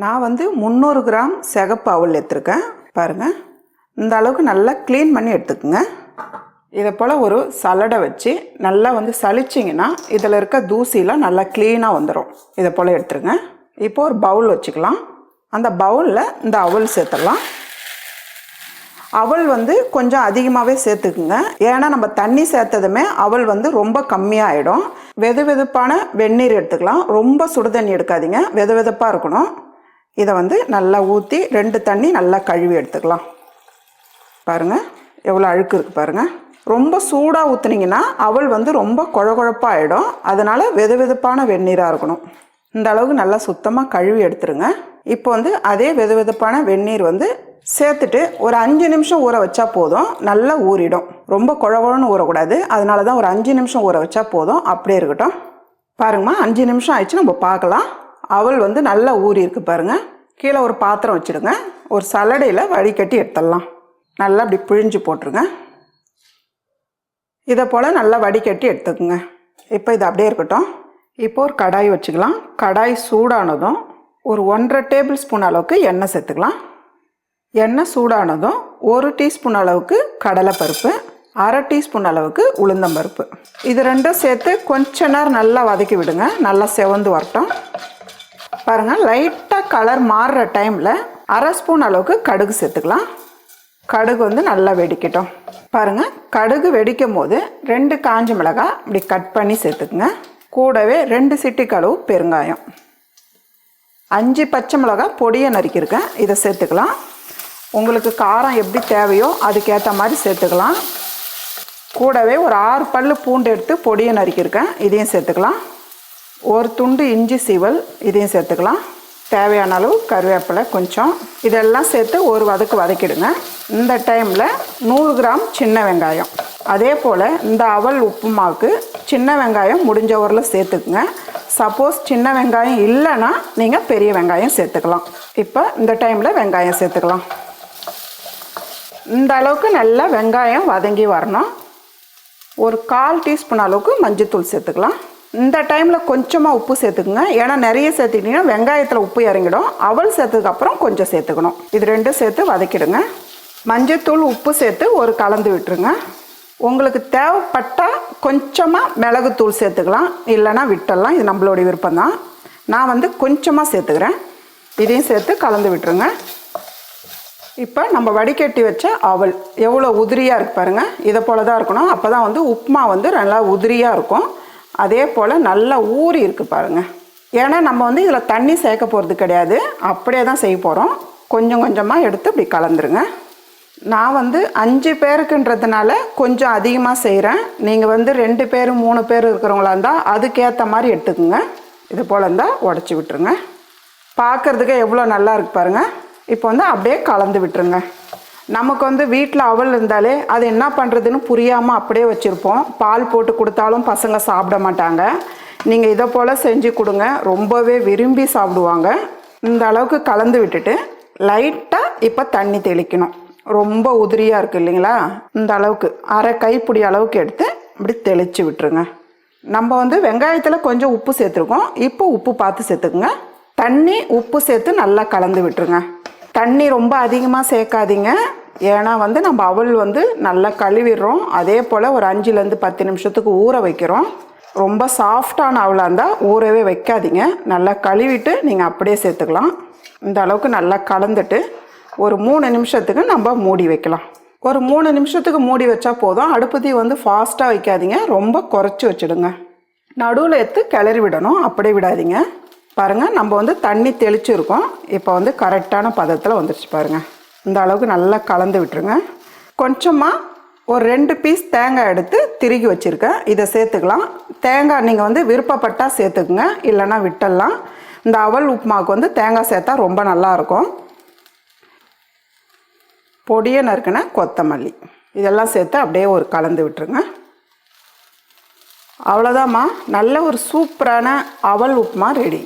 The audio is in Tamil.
நான் வந்து முந்நூறு கிராம் சிகப்பு அவல் எடுத்துருக்கேன். பாருங்கள் இந்த அளவுக்கு நல்லா க்ளீன் பண்ணி எடுத்துக்கோங்க. இதை போல் ஒரு சலடை வச்சு நல்லா வந்து சளிச்சிங்கன்னா இதில் இருக்க தூசிலாம் நல்லா க்ளீனாக வந்துடும் இதை போல் எடுத்துருங்க. இப்போ ஒரு பவுல் வச்சுக்கலாம். அந்த பவுலில் இந்த அவல் சேர்த்துடலாம். அவல் வந்து கொஞ்சம் அதிகமாகவே சேர்த்துக்குங்க. ஏன்னா நம்ம தண்ணி சேர்த்ததுமே அவல் வந்து ரொம்ப கம்மியாகிடும் வெது வெதுப்பான வெந்நீர் எடுத்துக்கலாம். ரொம்ப சுடு தண்ணி எடுக்காதீங்க. வெது வெதுப்பாக இருக்கணும். இதை வந்து நல்லா ஊற்றி ரெண்டு தண்ணி நல்லா கழுவி எடுத்துக்கலாம். பாருங்கள் எவ்வளோ அழுக்கு இருக்குது பாருங்கள் ரொம்ப சூடாக ஊற்றுனீங்கன்னா அவள் வந்து ரொம்ப குழகுழப்பாக ஆகிடும் அதனால் வெது வெதுப்பான வெந்நீராக இருக்கணும். இந்த அளவுக்கு நல்லா சுத்தமாக கழுவி எடுத்துருங்க. இப்போ வந்து அதே வெது வெதுப்பான வெந்நீர் வந்து சேர்த்துட்டு ஒரு அஞ்சு நிமிஷம் ஊற வச்சா போதும். நல்லா ஊறிடும். ரொம்ப குழகுழன்னு ஊறக்கூடாது. அதனால தான் ஒரு அஞ்சு நிமிஷம் ஊற வச்சா போதும். அப்படியே இருக்கட்டும். பாருங்கம்மா அஞ்சு நிமிஷம் ஆயிடுச்சு. நம்ம பார்க்கலாம். அவள் வந்து நல்லா ஊறி இருக்கு பாருங்க. கீழே ஒரு பாத்திரம் வச்சுடுங்க. ஒரு சலடையில் வடிகட்டி எடுத்துடலாம். நல்லா அப்படி பிழிஞ்சு போட்டுருங்க. இதை போல் நல்லா வடிகட்டி எடுத்துக்கோங்க. இப்போ இது அப்படியே இருக்கட்டும். இப்போ ஒரு கடாய் வச்சுக்கலாம். கடாய் சூடானதும் ஒரு ஒன்றரை டேபிள் ஸ்பூன் அளவுக்கு எண்ணெய் சேர்த்துக்கலாம். எண்ணெய் சூடானதும் ஒரு டீஸ்பூன் அளவுக்கு கடலைப்பருப்பு அரை டீஸ்பூன் அளவுக்கு உளுந்தம்பருப்பு. இது ரெண்டும் சேர்த்து கொஞ்ச நேரம் நல்லா வதக்கி விடுங்க. நல்லா செவந்து வரட்டும். பாருங்கள் லைட்டாக கலர் மாறுற டைமில் அரை ஸ்பூன் அளவுக்கு கடுகு சேர்த்துக்கலாம். கடுகு வந்து நல்லா வெடிக்கட்டும். பாருங்கள் கடுகு வெடிக்கும் போது ரெண்டு காஞ்ச மிளகாய் இப்படி கட் பண்ணி சேர்த்துக்குங்க. கூடவே ரெண்டு சிட்டிக்கு அளவு பெருங்காயம். அஞ்சு பச்சை மிளகாய் பொடியை நறுக்கியிருக்கேன். இதை சேர்த்துக்கலாம். உங்களுக்கு காரம் எப்படி தேவையோ அதுக்கேற்ற மாதிரி சேர்த்துக்கலாம். கூடவே ஒரு ஆறு பல்லு பூண்டு எடுத்து பொடியை நறுக்கியிருக்கேன். இதையும் சேர்த்துக்கலாம். ஒரு துண்டு இஞ்சி சீவல் இதையும் சேர்த்துக்கலாம். தேவையான அளவு கருவேப்பிலை கொஞ்சம். இதெல்லாம் சேர்த்து ஒரு வதக்கு வதக்கிடுங்க. இந்த டைமில் நூறு கிராம் சின்ன வெங்காயம். அதே போல் இந்த அவல் உப்புமாவுக்கு சின்ன வெங்காயம் முடிஞ்ச ஊரில் சேர்த்துக்குங்க. சப்போஸ் சின்ன வெங்காயம் இல்லைன்னா நீங்கள் பெரிய வெங்காயம் சேர்த்துக்கலாம். இப்போ இந்த டைமில் வெங்காயம் சேர்த்துக்கலாம். இந்த அளவுக்கு நல்லா வெங்காயம் வதங்கி வரணும். ஒரு கால் டீஸ்பூன் அளவுக்கு மஞ்சத்தூள் சேர்த்துக்கலாம். இந்த டைமில் கொஞ்சமாக உப்பு சேர்த்துக்குங்க. ஏன்னா நிறைய சேர்த்துக்கிட்டிங்கன்னா வெங்காயத்தில் உப்பு இறங்கிடும். அவல் சேர்த்ததுக்கப்புறம் கொஞ்சம் சேர்த்துக்கணும். இது ரெண்டும் சேர்த்து வதக்கிடுங்க. மஞ்சத்தூள் உப்பு சேர்த்து ஒரு கலந்து விட்டுருங்க. உங்களுக்கு தேவைப்பட்டால் கொஞ்சமாக மிளகுத்தூள் சேர்த்துக்கலாம். இல்லைன்னா விட்டலாம் இது நம்மளுடைய விருப்பம் தான் நான் வந்து கொஞ்சமாக சேர்த்துக்கிறேன். இதையும் சேர்த்து கலந்து விட்டுருங்க. இப்போ நம்ம வடிகட்டி வச்ச அவல். எவ்வளோ உதிரியாக இருக்கு பாருங்கள் இதை போல தான் இருக்கணும். அப்போ தான் வந்து உப்புமா வந்து நல்லா உதிரியாக இருக்கும். அதே போல் நல்லா ஊறி இருக்குது பாருங்கள் ஏன்னா நம்ம வந்து இதில் தண்ணி சேர்க்க போகிறது கிடையாது. அப்படியே தான் செய்ய போகிறோம் கொஞ்சம் கொஞ்சமாக எடுத்து இப்படி கலந்துருங்க. நான் வந்து அஞ்சு பேருக்குன்றதுனால கொஞ்சம் அதிகமாக செய்கிறேன் நீங்கள் வந்து ரெண்டு பேர் மூணு பேர் இருக்கிறவங்களா இருந்தால் அதுக்கேற்ற மாதிரி எடுத்துக்கோங்க. இது போல் இருந்தால் உடச்சி விட்டுருங்க. பார்க்குறதுக்கு எவ்வளோ நல்லா இருக்கு பாருங்கள் இப்போ வந்து அப்படியே கலந்து விட்டுருங்க. நமக்கு வந்து வீட்டில் அவல் இருந்தாலே அது என்ன பண்ணுறதுன்னு புரியாமல் அப்படியே வச்சுருப்போம். பால் போட்டு கொடுத்தாலும் பசங்க சாப்பிட மாட்டாங்க. நீங்கள் இதை போல் செஞ்சு கொடுங்க. ரொம்பவே விரும்பி சாப்பிடுவாங்க. இந்த அளவுக்கு கலந்து விட்டுட்டு லைட்டாக இப்போ தண்ணி தெளிக்கணும். ரொம்ப உதிரியாக இருக்குது இல்லைங்களா? இந்த அளவுக்கு. அரை கைப்பிடி அளவுக்கு எடுத்து இப்படி தெளித்து விட்டுருங்க. நம்ம வந்து வெங்காயத்தில் கொஞ்சம் உப்பு சேர்த்துருக்கோம். இப்போ உப்பு பார்த்து சேர்த்துக்குங்க. தண்ணி உப்பு சேர்த்து நல்லா கலந்து விட்டுருங்க. தண்ணி ரொம்ப அதிகமாக சேர்க்காதீங்க. ஏன்னா வந்து நம்ம அவல் வந்து நல்லா கழுவிடுறோம். அதே போல் ஒரு அஞ்சுலேருந்து பத்து நிமிஷத்துக்கு ஊற வைக்கிறோம். ரொம்ப சாஃப்டான அவலாக இருந்தால் ஊறவே வைக்காதீங்க. நல்லா கழுவிட்டு நீங்கள் அப்படியே சேர்த்துக்கலாம். இந்த அளவுக்கு நல்லா கலந்துட்டு ஒரு மூணு நிமிஷத்துக்கு நம்ம மூடி வைக்கலாம். ஒரு மூணு நிமிஷத்துக்கு மூடி வச்சா போதும். அடுப்பு வந்து ஃபாஸ்ட்டாக வைக்காதீங்க. ரொம்ப குறைச்சி வச்சுடுங்க. நடுவில் எடுத்து கிளறி விடணும். அப்படியே விடாதீங்க. பாருங்கள் நம்ம வந்து தண்ணி தெளிச்சிருக்கோம். இப்போ வந்து கரெக்டான பதத்தில் வந்துருச்சு பாருங்கள் இந்த அளவுக்கு நல்லா கலந்து விட்டுருங்க. கொஞ்சமாக ஒரு ரெண்டு பீஸ் தேங்காய் எடுத்து திருகி வச்சுருக்கேன். இதை சேர்த்துக்கலாம். தேங்காய் நீங்கள் வந்து விருப்பப்பட்டால் சேர்த்துக்குங்க இல்லைன்னா விட்டுடலாம். இந்த அவல் உப்புமாவுக்கு வந்து தேங்காய் சேர்த்தா ரொம்ப நல்லாயிருக்கும் பொடியை நறுக்கின கொத்தமல்லி. இதெல்லாம் சேர்த்து அப்படியே ஒரு கலந்து விட்டுருங்க. அவ்வளோதாம்மா நல்ல ஒரு சூப்பரான அவல் உப்புமா ரெடி